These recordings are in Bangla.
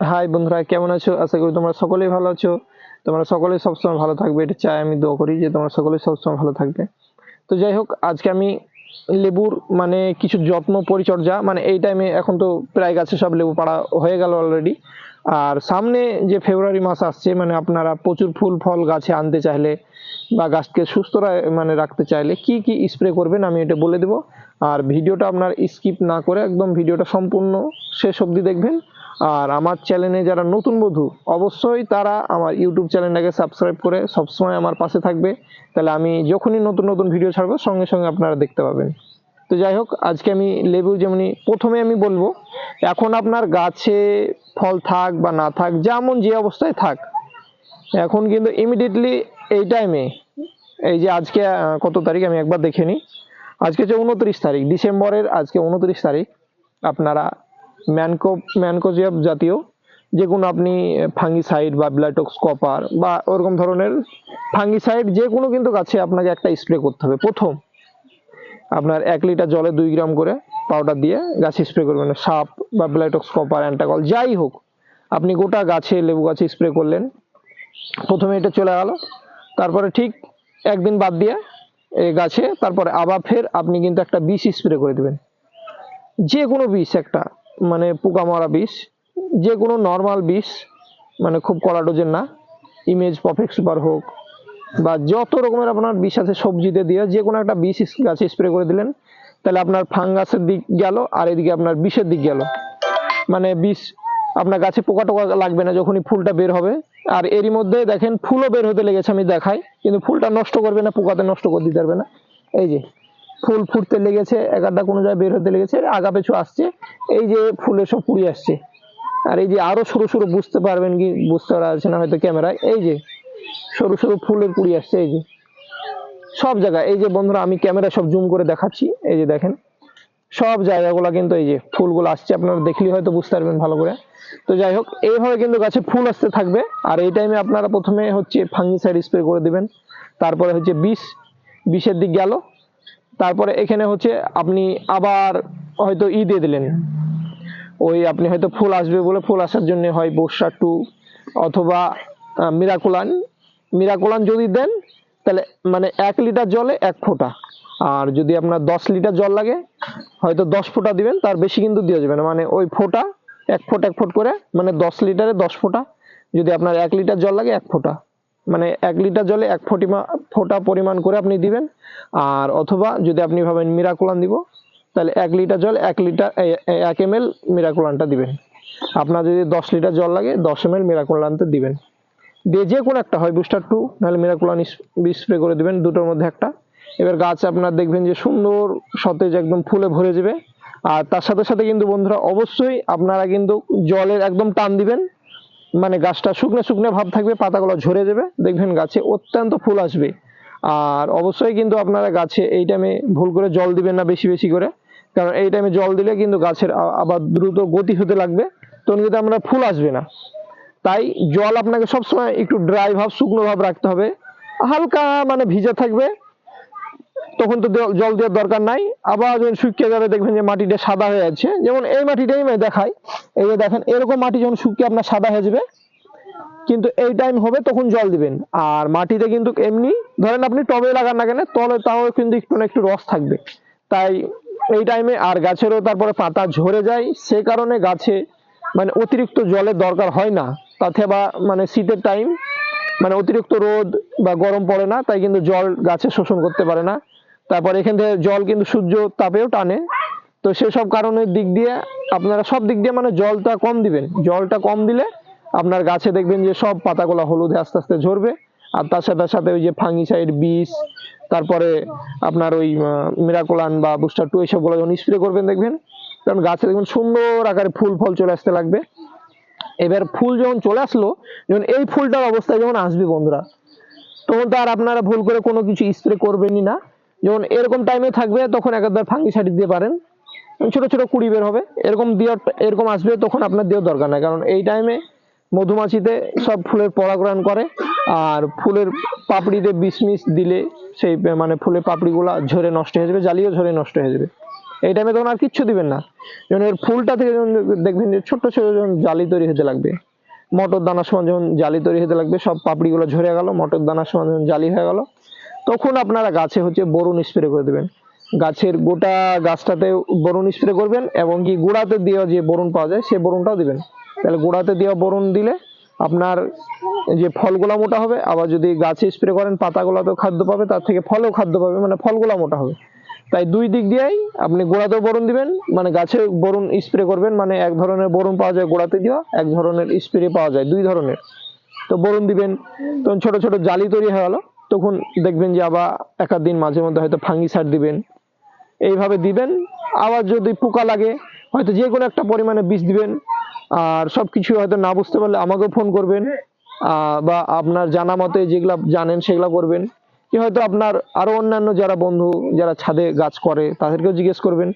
হাই বন্ধুরা, কেমন আছো? আশা করি তোমরা সকলেই ভালো আছো। তোমরা সকলেই সবসময় ভালো থাকবে, এটা চাই। আমি দোয়া করি যে তোমরা সকলেই সবসময় ভালো থাকবে। তো যাই হোক, আজকে আমি লেবুর মানে কিছু যত্ন পরিচর্যা মানে এই টাইমে এখন তো প্রায় গাছে সব লেবু পাড়া হয়ে গেল অলরেডি আর সামনে যে ফেব্রুয়ারি মাস আসছে মানে আপনারা প্রচুর ফুল, ফল গাছে আনতে চাইলে বা গাছকে সুস্থ মানে রাখতে চাইলে কি কি স্প্রে করবেন আমি এটা বলে দেবো। আর ভিডিওটা আপনার স্কিপ না করে একদম ভিডিওটা সম্পূর্ণ শেষ অবধি দেখবেন। আর আমার চ্যানেলে যারা নতুন বধূ অবশ্যই তারা আমার ইউটিউব চ্যানেলটাকে সাবস্ক্রাইব করে সবসময় আমার পাশে থাকবে। তাহলে আমি যখনই নতুন নতুন ভিডিও ছাড়বো, সঙ্গে সঙ্গে আপনারা দেখতে পাবেন। তো যাই হোক, আজকে আমি লেবু যেমনি প্রথমে আমি বলব, এখন আপনার গাছে ফল থাক বা না থাক, যেমন যে অবস্থায় থাক, এখন কিন্তু ইমিডিয়েটলি এই টাইমে এই যে আজকে কত তারিখ আমি একবার দেখে নিই। আজকে হচ্ছে উনত্রিশ তারিখ, ডিসেম্বরের আজকে উনত্রিশ তারিখ, আপনারা ম্যানকো ম্যানকোজিয়াব জাতীয় যে কোনো আপনি ফাঙ্গিসাইড বা ব্লাইটক্স, কপার বা ওরকম ধরনের ফাঙ্গিসাইড যে কোনো কিন্তু গাছে আপনাকে একটা স্প্রে করতে হবে। প্রথম, আপনার এক লিটার জলে দুই গ্রাম করে পাউডার দিয়ে গাছে স্প্রে করবেন। সাপ বা ব্লাইটক্স, কপার, অ্যান্টাকল, যাই হোক, আপনি গোটা গাছে লেবু গাছে স্প্রে করলেন। প্রথমে এটা চলে গেল। তারপরে ঠিক একদিন বাদ দিয়ে এই গাছে, তারপরে আবার ফের আপনি কিন্তু একটা বিষ স্প্রে করে দেবেন। যে কোনো বিষ একটা। মানে পোকা মরা বিষ যে কোনো নর্মাল বিষ মানে খুব কড়া ডোজের না ইমেজ পারফেক্ট সুপার হোক, বা যত রকমের আপনার বিষ আছে সবজিতে দিয়ে যে কোনো একটা বিষ গাছে স্প্রে করে দিলেন, তাহলে আপনার ফাঙ্গাসের দিক গেল আর এদিকে আপনার বিষের দিক গেল। মানে বিষ আপনার গাছে পোকা টোকা লাগবে না যখনই ফুলটা বের হবে। আর এরই মধ্যে দেখেন ফুলও বের হতে লেগেছে, আমি দেখাই, কিন্তু ফুলটা নষ্ট করবে না, পোকাতে নষ্ট করে দিতে পারবে না। এই যে ফুল ফুটতে লেগেছে, এক আধটা কোনো জায়গায় বের হতে লেগেছে, আগা পেছু আসছে, এই যে ফুলে সব পুড়ে আসছে। আর এই যে আরও সরু সরু বুঝতে পারবেন কি, বুঝতে পারা যাচ্ছে না হয়তো ক্যামেরায়, এই যে সরু সরু ফুলের পুড়ি আসছে, এই যে। সব জায়গায় এই যে বন্ধুরা, আমি ক্যামেরা সব জুম করে দেখাচ্ছি, এই যে দেখেন। সব জায়গাগুলো কিন্তু এই যে ফুলগুলো আসছে, আপনারা দেখলে হয়তো বুঝতে পারবেন ভালো করে। তো যাই হোক, এইভাবে কিন্তু গাছে ফুল আসতে থাকবে, আর এই টাইমে আপনারা প্রথমে হচ্ছে ফাঙ্গিসাইড স্প্রে করে দিবেন, তারপরে হচ্ছে বিষ, বিষের দিক গেল তারপরে এখানে হচ্ছে আপনি আবার হয়তো ই দিয়ে দিলেন। ওই আপনি হয়তো ফুল আসবে বলে ফুল আসার জন্য হয় বর্ষা টু অথবা মিরাকুলান। মিরাকুলান যদি দেন, তাহলে মানে এক লিটার জলে এক ফোঁটা। আর যদি আপনার দশ লিটার জল লাগে, হয়তো দশ ফোঁটা দিবেন, তার বেশি কিন্তু দেওয়া যাবে না। মানে ওই ফোঁটা, এক ফোঁট এক ফোঁট করে মানে দশ লিটারে দশ ফোঁটা। যদি আপনার এক লিটার জল লাগে, এক ফোঁটা। মানে এক লিটার জলে এক ফোঁটি ফোঁটা পরিমাণ করে আপনি দিবেন। আর অথবা যদি আপনি ভাবেন মিরাকুলান দিব, তাহলে এক লিটার জল, এক লিটার এক এম এল মিরাকুলানটা দিবেন। আপনার যদি দশ লিটার জল লাগে, দশ এম এল মিরাকুলানটা দিবেন। দিয়ে যে কোনো একটা হয় বুস্টার টু নাহলে মিরাকুলান স্প্রে করে দিবেন দুটোর মধ্যে একটা। এবার গাছ আপনার দেখবেন যে সুন্দর সতেজ একদম ফুলে ভরে যাবে। আর তার সাথে সাথে কিন্তু বন্ধুরা, অবশ্যই আপনারা কিন্তু জলের একদম টান দিবেন। মানে গাছটা শুকনো শুকনো ভাব থাকবে, পাতাগুলো ঝরে যাবে। দেখবেন গাছে অত্যন্ত ফুল আসবে। আর অবশ্যই কিন্তু আপনারা গাছে এই টাইমে ভুল করে জল দিবেন না বেশি বেশি করে। কারণ এই টাইমে জল দিলে কিন্তু গাছের আবার দ্রুত গতি হতে লাগবে। তখন কিন্তু আমরা ফুল আসবে না। তাই জল আপনাকে সবসময় একটু ড্রাই ভাব, শুকনো ভাব রাখতে হবে। হালকা মানে ভিজা থাকবে। তখন তো জল দেওয়ার দরকার নাই। আবার যখন শুকিয়ে যাবে দেখবেন যে মাটিটা সাদা হয়ে যাচ্ছে। যেমন এই মাটিটাই আমি দেখাই। এই যে দেখেন, এরকম মাটি যখন শুকিয়ে আপনার সাদা হয়ে যাবে, কিন্তু এই টাইম হবে তখন জল দিবেন। আর মাটিতে কিন্তু এমনি, ধরেন আপনি টবে লাগান না কেন, তলে তাও কিন্তু একটু না একটু রস থাকবে। তাই এই টাইমে আর গাছেরও তারপরে পাতা ঝরে যায়। সে কারণে গাছে মানে অতিরিক্ত জলের দরকার হয় না। তাতে বা মানে শীতের টাইম মানে অতিরিক্ত রোদ বা গরম পড়ে না, তাই কিন্তু জল গাছে শোষণ করতে পারে না। তারপর এখান থেকে জল কিন্তু সূর্য তাপেও টানে। তো সেসব কারণের দিক দিয়ে আপনারা সব দিক দিয়ে মানে জলটা কম দিবেন। জলটা কম দিলে আপনার গাছে দেখবেন যে সব পাতাগুলো হলুদে আস্তে আস্তে ঝরবে। আর তার সাথে সাথে ওই যে ফাঙ্গিসাইড, বিষ, তারপরে আপনার ওই মিরাকোলান বা বুস্টার টু এইসবগুলো যখন স্প্রে করবেন দেখবেন কারণ গাছে দেখবেন সুন্দর আকারে ফুল, ফল চলে আসতে লাগবে। এবার ফুল যখন চলে আসলো, যখন এই ফুলটার অবস্থায় যখন আসবে বন্ধুরা, তখন তো আর আপনারা ভুল করে কোনো কিছু স্প্রে করবেনই না। যখন এরকম টাইমে থাকবে, তখন একবার ফাঙ্গিসাইড দিতে পারেন। ছোট ছোট কুড়ি বের হবে। এরকম দেওয়ার, এরকম আসবে, তখন আপনার দেওয়ার দরকার নাই। কারণ এই টাইমে মধুমাছিতে সব ফুলের পরাগরণ করে, আর ফুলের পাপড়িতে মিস দিলে সেই মানে ফুলের পাপড়িগুলো ঝরে নষ্ট হয়ে যাবে, জালিও ঝরে নষ্ট হয়ে যাবে। এই টাইমে তখন আর কিচ্ছু দিবেন না। যেমন এর ফুলটা থেকে যখন দেখবেন যে ছোট্ট ছোট যখন জালি তৈরি হতে লাগবে, মটর দানার সময় যখন জালি তৈরি হতে লাগবে, সব পাপড়িগুলো ঝরে গেল, মটর দানার সময় যখন জালি হয়ে গেল তখন আপনারা গাছে হচ্ছে বরুণ স্প্রে করে দেবেন। গাছের গোটা গাছটাতে বরুণ স্প্রে করবেন এবং কি গোড়াতে দেওয়া যে বরুণ পাওয়া যায় সেই বরুণটাও দিবেন। তাহলে গোড়াতে দেওয়া বরুণ দিলে আপনার যে ফলগুলা মোটা হবে, আবার যদি গাছে স্প্রে করেন পাতাগুলো তো খাদ্য পাবে, তার থেকে ফলেও খাদ্য পাবে মানে ফলগুলা মোটা হবে। তাই দুই দিক দিয়েই আপনি গোড়াতেও বরুণ দিবেন মানে গাছে বরুণ স্প্রে করবেন মানে এক ধরনের বরুণ পাওয়া যায় গোড়াতে দেওয়া, এক ধরনের স্প্রে পাওয়া যায়, দুই ধরনের। তো বরুণ দিবেন। তখন ছোট ছোট জালি তৈরি হয়ে গেল। তখন দেখবেন যে আবার একাধ দিন মাঝে মধ্যে হয়তো ফাঙ্গিসাইড দিবেন। এইভাবে দিবেন, আবার যদি পোকা লাগে, হয়তো যে কোনো একটা পরিমাণে বিষ দিবেন, আর সবকিছু হয়তো না বুঝতে পারলে আমাকেও ফোন করবেন বা আপনার জানা মতে যেগুলা জানেন সেগুলা করবেন। কি হয়তো আপনার আরও অন্যান্য যারা বন্ধু, যারা ছাদে গাছ করে, তাদেরকেও জিজ্ঞেস করবেন।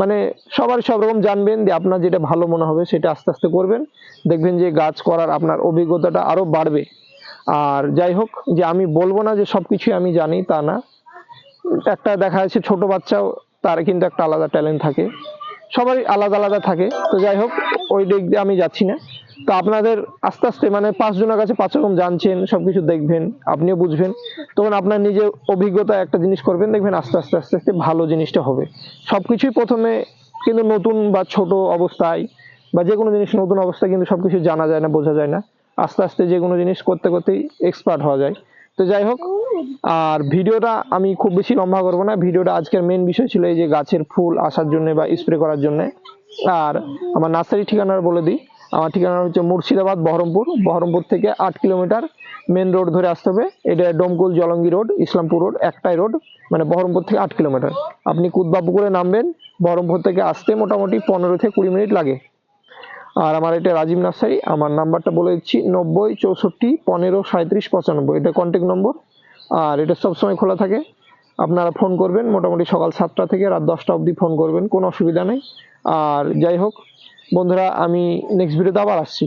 মানে সবার সব রকম জানবেন যে আপনার যেটা ভালো মনে হবে সেটা আস্তে আস্তে করবেন। দেখবেন যে গাছ করার আপনার অভিজ্ঞতাটা আরও বাড়বে। আর যাই হোক, যে আমি বলব না যে সবকিছু আমি জানি, তা না। একটা দেখা যাচ্ছে ছোট বাচ্চাও, তার কিন্তু একটা আলাদা ট্যালেন্ট থাকে। সবারই আলাদা আলাদা থাকে। তো যাই হোক, ওই দিক দিয়ে আমি যাচ্ছি না। তো আপনাদের আস্তে আস্তে মানে পাঁচজনের কাছে পাঁচ রকম জানছেন, সবকিছু দেখবেন, আপনিও বুঝবেন। তখন আপনার নিজের অভিজ্ঞতা একটা জিনিস করবেন, দেখবেন আস্তে আস্তে আস্তে আস্তে ভালো জিনিসটা হবে। সব কিছুই প্রথমে কিন্তু নতুন বা ছোট অবস্থায় বা যে কোনো জিনিস নতুন অবস্থায় কিন্তু সবকিছু জানা যায় না, বোঝা যায় না। আস্তে আস্তে যে কোনো জিনিস করতে করতেই এক্সপার্ট হওয়া যায়। তো যাই হোক, আর ভিডিওটা আমি খুব বেশি লম্বা করব না। ভিডিওটা আজকের মেন বিষয় ছিল এই যে গাছের ফুল আসার জন্য বা স্প্রে করার জন্য। আর আমার নার্সারি ঠিকানা বলে দিই। আমার ঠিকানা হচ্ছে মুর্শিদাবাদ, বহরমপুর। বহরমপুর থেকে আট কিলোমিটার মেন রোড ধরে আসতে হবে। এটা ডোমকুল জলঙ্গি রোড ইসলামপুর রোড একটাই রোড মানে বহরমপুর থেকে আট কিলোমিটার। আপনি কুদবাপুকুরে নামবেন, বহরমপুর থেকে আসতে মোটামুটি পনেরো থেকে কুড়ি মিনিট লাগে। আর আমার এটা রাজীব নার্সারি, আমার নাম্বারটা বলে দিচ্ছি, নব্বই চৌষট্টি পনেরো সাঁত্রিশ পঁচানব্বই। এটা কন্ট্যাক্ট নম্বর আর এটা সবসময় খোলা থাকে। আপনারা ফোন করবেন, মোটামুটি সকাল সাতটা থেকে রাত দশটা অবধি ফোন করবেন, কোনো অসুবিধা নেই। আর যাই হোক, বন্ধুরা, আমি নেক্সট ভিডিওতে আবার আসছি।